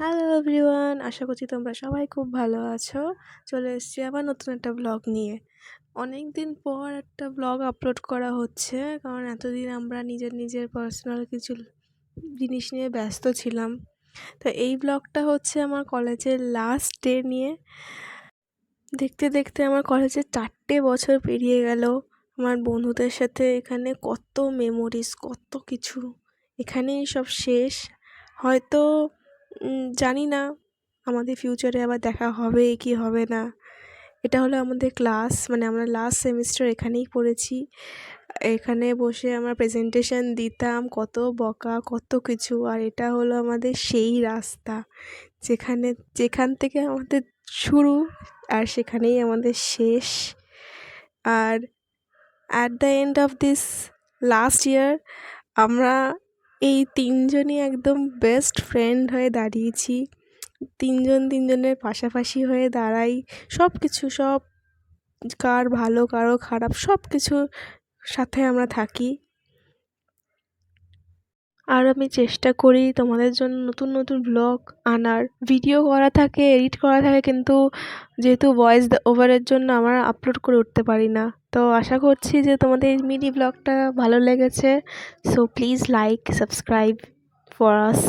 Hello everyone আশা করছি তোমরা সবাই খুব ভালো আছো। চলে এসছি আবার নতুন একটা ব্লগ নিয়ে। অনেক দিন পর একটা ব্লগ আপলোড করা হচ্ছে, কারণ এতদিন আমরা নিজের নিজের পার্সোনাল কিছু জিনিস নিয়ে ব্যস্ত ছিলাম। তো এই ব্লগটা হচ্ছে আমার কলেজের লাস্ট ডে নিয়ে। দেখতে দেখতে আমার কলেজে চারটে বছর পেরিয়ে গেল। আমার বন্ধুদের সাথে এখানে কত মেমোরিজ কত কিছু। এখানেই সব শেষ। হয়তো জানি না। আমাদের ফিউচারে আবার দেখা হবে কি হবে না। এটা হলো আমাদের ক্লাস মানে আমরা লাস্ট সেমিস্টার এখানেই পড়েছি। এখানে বসে আমরা প্রেজেন্টেশন দিতাম, কত বকা, কত কিছু। আর এটা হলো আমাদের সেই রাস্তা। যেখানে, যেখান থেকে আমাদের শুরু আর সেখানেই আমাদের শেষ। আর at the end of this last year আমরা এই তিনজনই একদম বেস্ট ফ্রেন্ড হয়ে দাঁড়িয়েছি। তিনজন তিনজনের পাশাপাশি হয়ে দাঁড়াই। সব কিছু সব কার ভালো, কারও খারাপ সব কিছুর সাথে আমরা থাকি। আর আমি চেষ্টা করি তোমাদের জন্য নতুন নতুন ব্লগ আনার। ভিডিও করা থাকে এডিট করা থাকে, কিন্তু যেহেতু ভয়েস ওভারের জন্য আমার আপলোড করে উঠতে পারি না। তো আশা করছি যে তোমাদের এই মিনি ব্লগটা ভালো লেগেছে। So please like subscribe for us